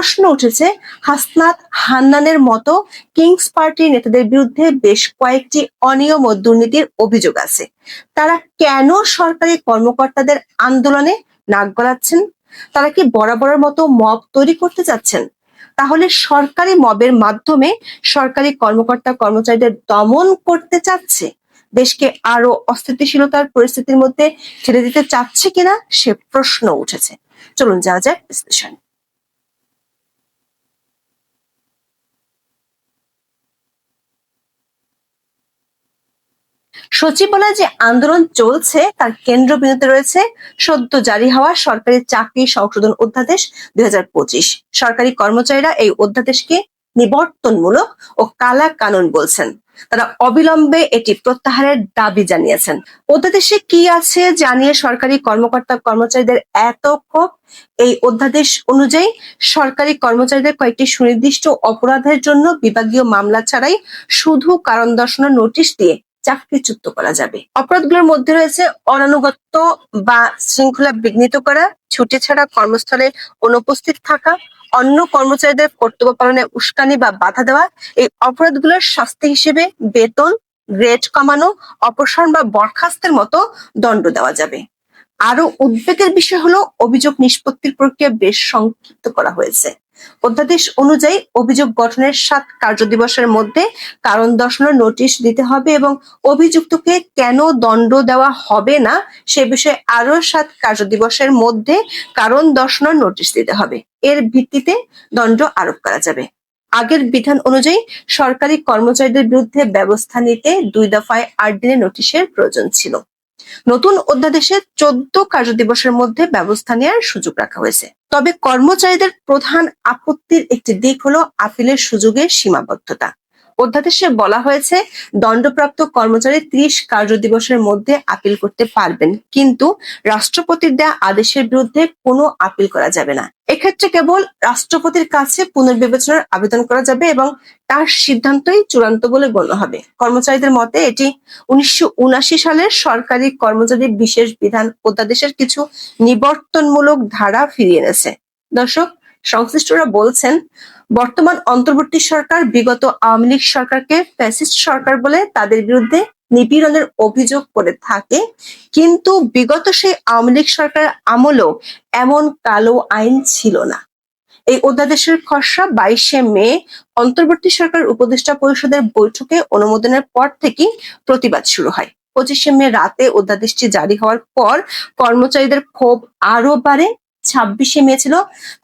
প্রশ্ন উঠেছে, হাসনাত হান্নানের মতো কিংস পার্টির নেতাদের বিরুদ্ধে বেশ কয়েকটি অনিয়ম ও দুর্নীতির অভিযোগ আছে। তারা কেন সরকারি কর্মকর্তাদের আন্দোলনে নাক গলাচ্ছেন? তারা কি বরাবরের মতো মব তৈরি করতে চাচ্ছেন? তাহলে সরকারি মবের মাধ্যমে সরকারি কর্মকর্তা কর্মচারীদের দমন করতে চাচ্ছে? দেশকে আরও অস্থিতিশীলতার পরিস্থিতির মধ্যে ঠেলে দিতে চাচ্ছে কিনা সে প্রশ্ন উঠেছে। চলুন যাওয়া যাক বিশ্লেষণ। সচিবালয়ে যে আন্দোলন চলছে, তার কেন্দ্রবিন্দুতে রয়েছে সদ্য জারি হওয়া সরকারি চাকরি সংশোধন অধ্যাদেশ দুই হাজার পঁচিশ। সরকারি কর্মচারীরা এই অধ্যাদেশকে নিবর্তনমূলক ও কালা কানুন বলছেন। তারা অবিলম্বে এটি প্রত্যাহারের দাবি জানিয়েছেন। অধ্যাদেশে কি আছে জানিয়ে সরকারি কর্মকর্তা কর্মচারীদের এত ক্ষোভ? এই অধ্যাদেশ অনুযায়ী সরকারি কর্মচারীদের কয়েকটি সুনির্দিষ্ট অপরাধের জন্য বিভাগীয় মামলা ছাড়াই শুধু কারণ দর্শানোর নোটিশ দিয়ে চাকরিচ্যুত করা যাবে। অপরাধগুলোর মধ্যে রয়েছে অনানুগত্য বা শৃঙ্খলা বিঘ্নিত করা, ছুটি ছাড়া কর্মস্থলে অনুপস্থিত থাকা, অন্য কর্মচারীদের কর্তব্য পালনে উস্কানি বা বাধা দেওয়া, এই অপরাধগুলোর শাস্তি হিসেবে বেতন, গ্রেড কমানো, অপসারণ বা বরখাস্তের মতো দণ্ড দেওয়া যাবে। আরও উদ্বেগের বিষয় হলো অভিযোগ নিষ্পত্তির প্রক্রিয়া বেশ সংক্ষিপ্ত করা হয়েছে। অধ্যাদেশ অনুযায়ী অভিযোগ গঠনের সাত কার্যদিবসের মধ্যে কারণ দর্শানোর নোটিশ দিতে হবে এবং অভিযুক্তকে কেন দণ্ড দেওয়া হবে না সে বিষয়ে আরও সাত কার্যদিবসের মধ্যে কারণ দর্শানোর নোটিশ দিতে হবে। এর ভিত্তিতে দণ্ড আরোপ করা যাবে। আগের বিধান অনুযায়ী সরকারি কর্মচারীদের বিরুদ্ধে ব্যবস্থা নিতে দুই দফায় আট দিনের নোটিশের প্রয়োজন ছিল। নতুন অধ্যাদেশে চোদ্দ কার্যদিবসের মধ্যে ব্যবস্থা নেওয়ার সুযোগ রাখা হয়েছে। তবে কর্মচারীদের প্রধান আপত্তির একটি দিক হলো আপিলের সুযোগের সীমাবদ্ধতা। অধ্যাদেশে বলা হয়েছে, দণ্ডপ্রাপ্ত কর্মচারী ত্রিশ কার্যদিবসের মধ্যে আপিল করতে পারবেন। কিন্তু রাষ্ট্রপতির দেয়া আদেশের বিরুদ্ধে কোনো আপিল করা যাবে না। এক্ষেত্রে কেবল রাষ্ট্রপতির কাছে পুনর্বিবেচনার আবেদন করা যাবে এবং তার সিদ্ধান্তই চূড়ান্ত বলে গণ্য হবে। কর্মচারীদের মতে, এটি উনিশশো সালের সরকারি কর্মচারী বিশেষ বিধান অধ্যাদেশের কিছু নিবর্তনমূলক ধারা ফিরিয়ে এনেছে। দর্শক সংশ্লিষ্টরা বলছেন, বর্তমান অন্তর্বর্তী সরকার বিগত আওয়ামী লীগ সরকারকে ফ্যাসিস্ট সরকার বলে তাদের বিরুদ্ধে নিপীড়নের অভিযোগ করে থাকে। কিন্তু বিগত সেই আওয়ামী লীগ সরকার আমলেও এমন কালো আইন ছিল না। এই অধ্যাদেশের খসড়া বাইশে মে অন্তর্বর্তী সরকার উপদেষ্টা পরিষদের বৈঠকে অনুমোদনের পর থেকেই প্রতিবাদ শুরু হয়। পঁচিশে মে রাতে অধ্যাদেশটি জারি হওয়ার পর কর্মচারীদের ক্ষোভ আরও বাড়ে। ছাব্বিশে মে ছিল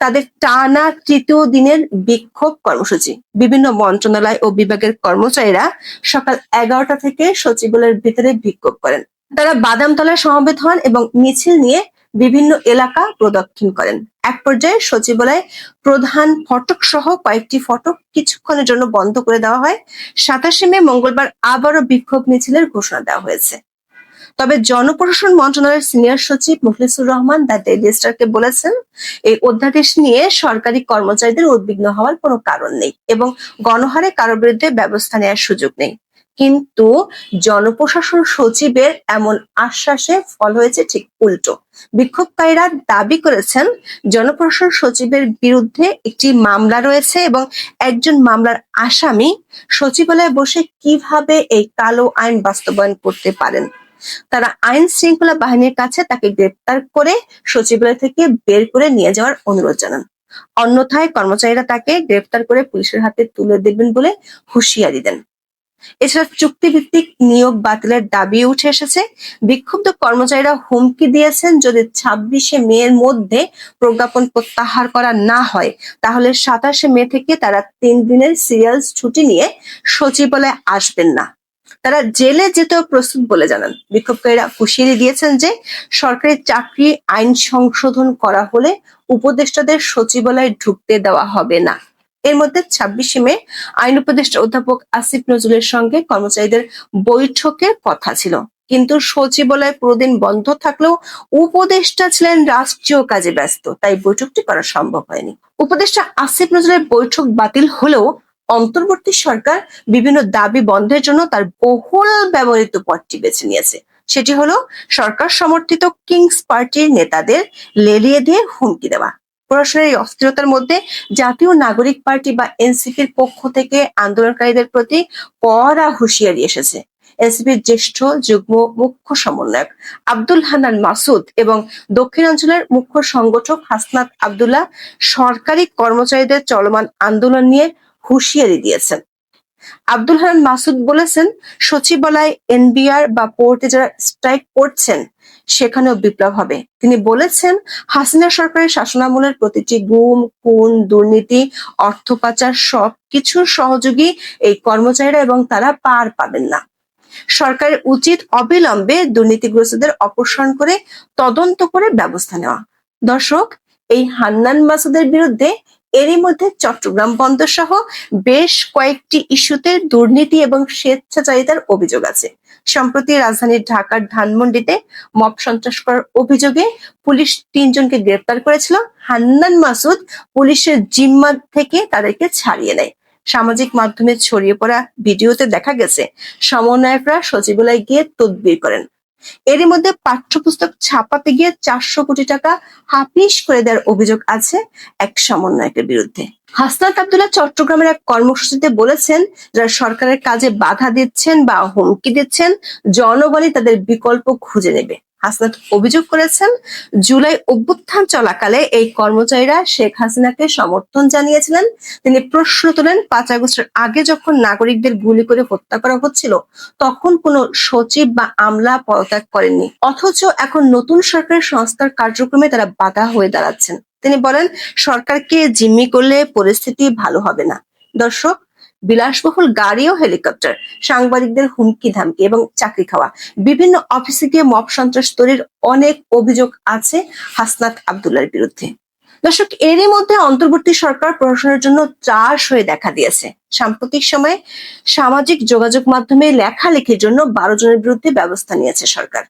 তাদের টানা তৃতীয় দিনের বিক্ষোভ কর্মসূচি। বিভিন্ন মন্ত্রণালয় ও বিভাগের কর্মচারীরা সকাল এগারোটা থেকে সচিবালয়ের ভিতরে বিক্ষোভ করেন। তারা বাদামতলায় সমবেত হন এবং মিছিল নিয়ে বিভিন্ন এলাকা প্রদক্ষিণ করেন। এক পর্যায়ে সচিবালয়ে প্রধান ফটক সহ কয়েকটি ফটক কিছুক্ষণের জন্য বন্ধ করে দেওয়া হয়। সাতাশে মে মঙ্গলবার আবারও বিক্ষোভ মিছিলের ঘোষণা দেওয়া হয়েছে। তবে জনপ্রশাসন মন্ত্রণালয়ের সিনিয়র সচিব মুখলিসুর রহমান দ্য ডেইলি স্টারকে বলেছেন, এই অধ্যাদেশ নিয়ে সরকারি কর্মচারীদের উদ্বিগ্ন হওয়ার কোনো কারণ নেই এবং গণহারে কারও বিরুদ্ধে ব্যবস্থা নেওয়ার সুযোগ নেই। কিন্তু জনপ্রশাসন সচিবের এমন আশ্বাসে ফল হয়েছে ঠিক উল্টো। বিক্ষোভকারীরা দাবি করেছেন, জনপ্রশাসন সচিবের বিরুদ্ধে একটি মামলা রয়েছে এবং একজন মামলার আসামি সচিবালয়ে বসে কীভাবে এই কালো আইন বাস্তবায়ন করতে পারেন। তারা আইন শৃঙ্খলা বাহিনীর কাছে তাকে গ্রেপ্তার করে সচিবালয় থেকে বের করে নিয়ে যাওয়ার অনুরোধ জানান। অন্যথায় কর্মচারীরা তাকে গ্রেপ্তার করে পুলিশের হাতে তুলে দেবেন বলে হুঁশিয়ারি দেন। এছাড়া চুক্তিভিত্তিক নিয়োগ বাতিলের দাবি উঠে এসেছে। বিক্ষুব্ধ কর্মচারীরা হুমকি দিয়েছেন, যদি ছাব্বিশে মে এর মধ্যে প্রজ্ঞাপন প্রত্যাহার করা না হয়, তাহলে সাতাশে মে থেকে তারা তিন দিনের সিরিয়াল ছুটি নিয়ে সচিবালয়ে আসবেন না। তারা জেলে যেতেও প্রস্তুত বলে জানান। বিক্ষোভকারীরা হুঁশিয়ারি দিয়েছেন যে সরকারি চাকরি আইন সংশোধন করা হলে উপদেষ্টাদের সচিবালয়ে ঢুকতে দেওয়া হবে না। এর মধ্যে ছাব্বিশে মে আইন উপদেষ্টা অধ্যাপক আসিফ নজরুলের সঙ্গে কর্মচারীদের বৈঠকের কথা ছিল। কিন্তু সচিবালয় পুরোদিন বন্ধ থাকলেও উপদেষ্টা ছিলেন রাষ্ট্রীয় কাজে ব্যস্ত, তাই বৈঠকটি করা সম্ভব হয়নি। উপদেষ্টা আসিফ নজরুলের বৈঠক বাতিল হলেও অন্তর্বর্তী সরকার বিভিন্ন দাবি বন্ধের জন্য তার বহুল ব্যবহৃত পথটি বেছে নিয়েছে। সেটি হলো সরকার সমর্থিত কিংস পার্টির নেতাদের লেলিয়ে দিয়ে হুমকি দেওয়া। প্রশাসনের অস্থিরতার মধ্যে জাতীয় নাগরিক পার্টি বা এনসিপির পক্ষ থেকে আন্দোলনকারীদের প্রতি কড়া হুঁশিয়ারি এসেছে। এনসিপির জ্যেষ্ঠ যুগ্ম মুখ্য সমন্বয়ক আব্দুল হানান মাসুদ এবং দক্ষিণাঞ্চলের মুখ্য সংগঠক হাসনাত আব্দুল্লাহ সরকারি কর্মচারীদের চলমান আন্দোলন নিয়ে হুঁশিয়ারি দিয়েছেন। আব্দুল হান্নান মাসুদ বলেছেন, সচিবালয়, এনবিআর বা পোর্টে যারা স্ট্রাইক করছেন, সেখানেও বিপ্লব হবে। তিনি বলেছেন, হাসিনা সরকারের শাসনামলের প্রতিটি গুম, খুন, দুর্নীতি, অর্থ পাচার সব কিছুর সহযোগী এই কর্মচারীরা এবং তারা পার পাবেন না। সরকারের উচিত অবিলম্বে দুর্নীতিগ্রস্তদের অপসারণ করে তদন্ত করে ব্যবস্থা নেওয়া। দর্শক, এই হান্নান মাসুদের বিরুদ্ধে এরই মধ্যে চট্টগ্রাম বন্দর সহ বেশ কয়েকটি ইস্যুতে দুর্নীতি এবং স্বেচ্ছাচারিতার অভিযোগ আছে। সম্প্রতি রাজধানীর ঢাকার ধানমন্ডিতে মব সন্ত্রাস করার অভিযোগে পুলিশ তিনজনকে গ্রেপ্তার করেছিল। হান্নান মাসুদ পুলিশের জিম্মা থেকে তাদেরকে ছাড়িয়ে নেয়। সামাজিক মাধ্যমে ছড়িয়ে পড়া ভিডিওতে দেখা গেছে, সমন্বয়করা সচিবালয়ে গিয়ে তদবির করেন। এরই মধ্যে পাঠ্যপুস্তক ছাপাতে গিয়ে চারশো কোটি টাকা হাফিস করে দেওয়ার অভিযোগ আছে এক সমন্বয়কের বিরুদ্ধে। হাসনাত আবদুল্লাহ চট্টগ্রামের এক কর্মসূচিতে বলেছেন, যারা সরকারের কাজে বাধা দিচ্ছেন বা হুমকি দিচ্ছেন, জনগণই তাদের বিকল্প খুঁজে নেবে। হাসনাত অভিযোগ করেছেন, জুলাই অভ্যুত্থান চলাকালে এই কর্মচারীরা শেখ হাসিনাকে সমর্থন জানিয়েছিলেন। তিনি প্রশ্ন তোলেন, পাঁচ আগস্টের আগে যখন নাগরিকদের গুলি করে হত্যা করা হচ্ছিল, তখন কোনো সচিব বা আমলা পদত্যাগ করেননি। অথচ এখন নতুন সরকারের সংস্কার কার্যক্রমে তারা বাধা হয়ে দাঁড়াচ্ছেন। তিনি বলেন, সরকারকে জিম্মি করলে পরিস্থিতি ভালো হবে না। দর্শক বিলাসবহুল গাড়ি ও হেলিকপ্টার, সাংবাদিকদের হুমকি ধামকি এবং চাকরি খাওয়া। বিভিন্ন অফিসে গিয়ে মব সন্ত্রাস তৈরির অনেক অভিযোগ আছে হাসনাত আবদুল্লার বিরুদ্ধে। দর্শক, এরই মধ্যে অন্তর্বর্তী সরকার প্রশাসনের জন্য ত্রাস হয়ে দেখা দিয়েছে। সাম্প্রতিক সময়ে সামাজিক যোগাযোগ মাধ্যমে লেখালেখির জন্য বারো জনের বিরুদ্ধে ব্যবস্থা নিয়েছে সরকার।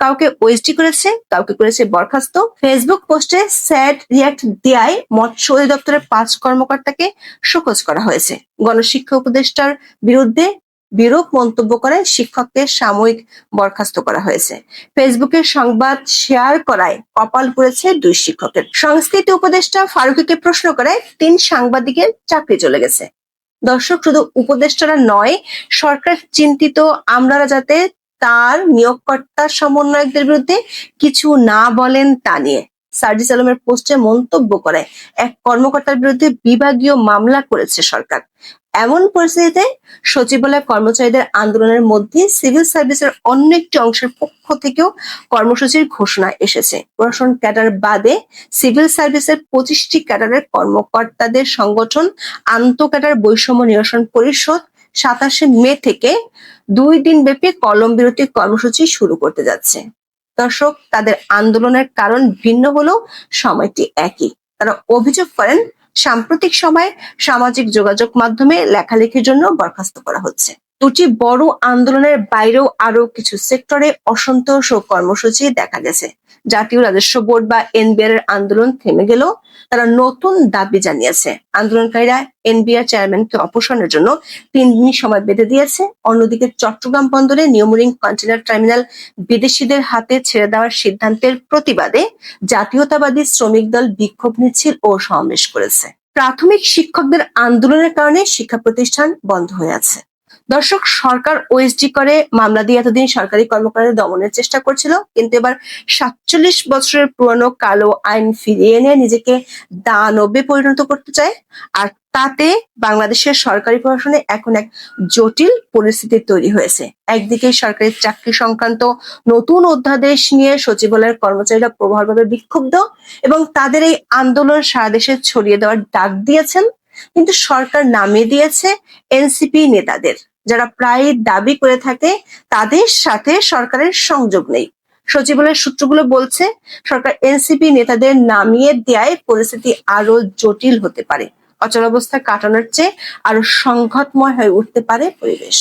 কাউকে ওএসডি করেছে, কাউকে করেছে বরখাস্ত। ফেসবুক পোস্টে স্যাড রিয়াক্ট দেয়ায় মৎস্য অধিদপ্তরের পাঁচ কর্মকর্তাকে শোকজ করা হয়েছে। গণশিক্ষা উপদেষ্টার বিরুদ্ধে বিরূপ মন্তব্য করে শিক্ষককে সাময়িক বরখাস্ত করা হয়েছে। ফেসবুকে সংবাদ শেয়ার করায় কপাল পড়েছে দুই শিক্ষকের। সংস্কৃতি উপদেষ্টা ফারুকিকে প্রশ্ন করে, তিন সাংবাদিকের চাকরি চলে গেছে। দর্শক, শুধু উপদেষ্টারা নয়, সরকার চিন্তিত আমরা যাতে তার নিয়োগকর্তা সমন্বয়কদের বিরুদ্ধে কিছু না বলেন তা নিয়ে। সার্জিস আলমের পোস্টে মন্তব্য করে, এক কর্মকর্তার বিরুদ্ধে বিভাগীয় মামলা করেছে সরকার। এমন পরিস্থিতিতে সচিবালয় কর্মচারীদের আন্দোলনের মধ্যে সিভিল সার্ভিসের অন্য একটি অংশের পক্ষ থেকেও কর্মসূচির ঘোষণা এসেছে। প্রশাসন ক্যাডার বাদে সিভিল সার্ভিসের পঁচিশটি ক্যাডারের কর্মকর্তাদের সংগঠন আন্ত ক্যাডার বৈষম্য নিরসন পরিষদ সাতাশে মে থেকে দুই দিন ব্যাপী কলম বিরতি কর্মসূচি শুরু করতে যাচ্ছে। দর্শক, তাদের আন্দোলনের কারণ ভিন্ন হলেও সময়টি একই। তারা অভিযোগ করেন, সাম্প্রতিক সময়ে সামাজিক যোগাযোগ মাধ্যমে লেখালেখির জন্য বরখাস্ত করা হচ্ছে। দুটি বড় আন্দোলনের বাইরেও আরও কিছু সেক্টরে অসন্তোষ ও কর্মসূচি দেখা গেছে। জাতীয় রাজস্ব বোর্ড বা এনবিআর এর আন্দোলন থেমে গেল তারা নতুন দাবি জানিয়েছে। আন্দোলনকারীরা এনবিআর চেয়ারম্যানকে অপসারণের জন্য তিন দিন সময় বেঁধে দিয়েছে। অন্যদিকে চট্টগ্রাম বন্দরে নিয়মরিং কন্টেনার টার্মিনাল বিদেশিদের হাতে ছেড়ে দেওয়ার সিদ্ধান্তের প্রতিবাদে জাতীয়তাবাদী শ্রমিক দল বিক্ষোভ মিছিল ও সমাবেশ করেছে। প্রাথমিক শিক্ষকদের আন্দোলনের কারণে শিক্ষা প্রতিষ্ঠান বন্ধ হয়ে আছে। দর্শক, সরকার ওএসডি করে মামলা দিয়ে এতদিন সরকারি কর্মকর্তাদের দমনের চেষ্টা করছিল, কিন্তু এবার সাতচল্লিশ বছরের পুরনো কালো আইন ফিরিয়ে এনে নিজেকে দানবে পরিণত করতে চায়। আর তাতে বাংলাদেশের সরকারি প্রশাসনে এখন এক জটিল পরিস্থিতি তৈরি হয়েছে। একদিকে সরকারি চাকরি সংক্রান্ত নতুন অধ্যাদেশ নিয়ে সচিবালয়ের কর্মচারীরা প্রবলভাবে বিক্ষুব্ধ এবং তাদের এই আন্দোলন সারা দেশে ছড়িয়ে দেওয়ার ডাক দিয়েছেন, কিন্তু সরকার নামিয়ে দিয়েছে এনসিপি নেতাদের। যারা প্রায় দাবি করে থাকে, তাদের সাথে সরকারের সংযোগ নেই। সচিবালয়ের সূত্রগুলো বলছে, সরকার এনসিপি নেতাদের নামিয়ে দেয় পরিস্থিতি আরও জটিল হতে পারে। অচলাবস্থা কাটানোর চেয়ে আরও সংঘাতময় হয়ে উঠতে পারে পরিবেশ।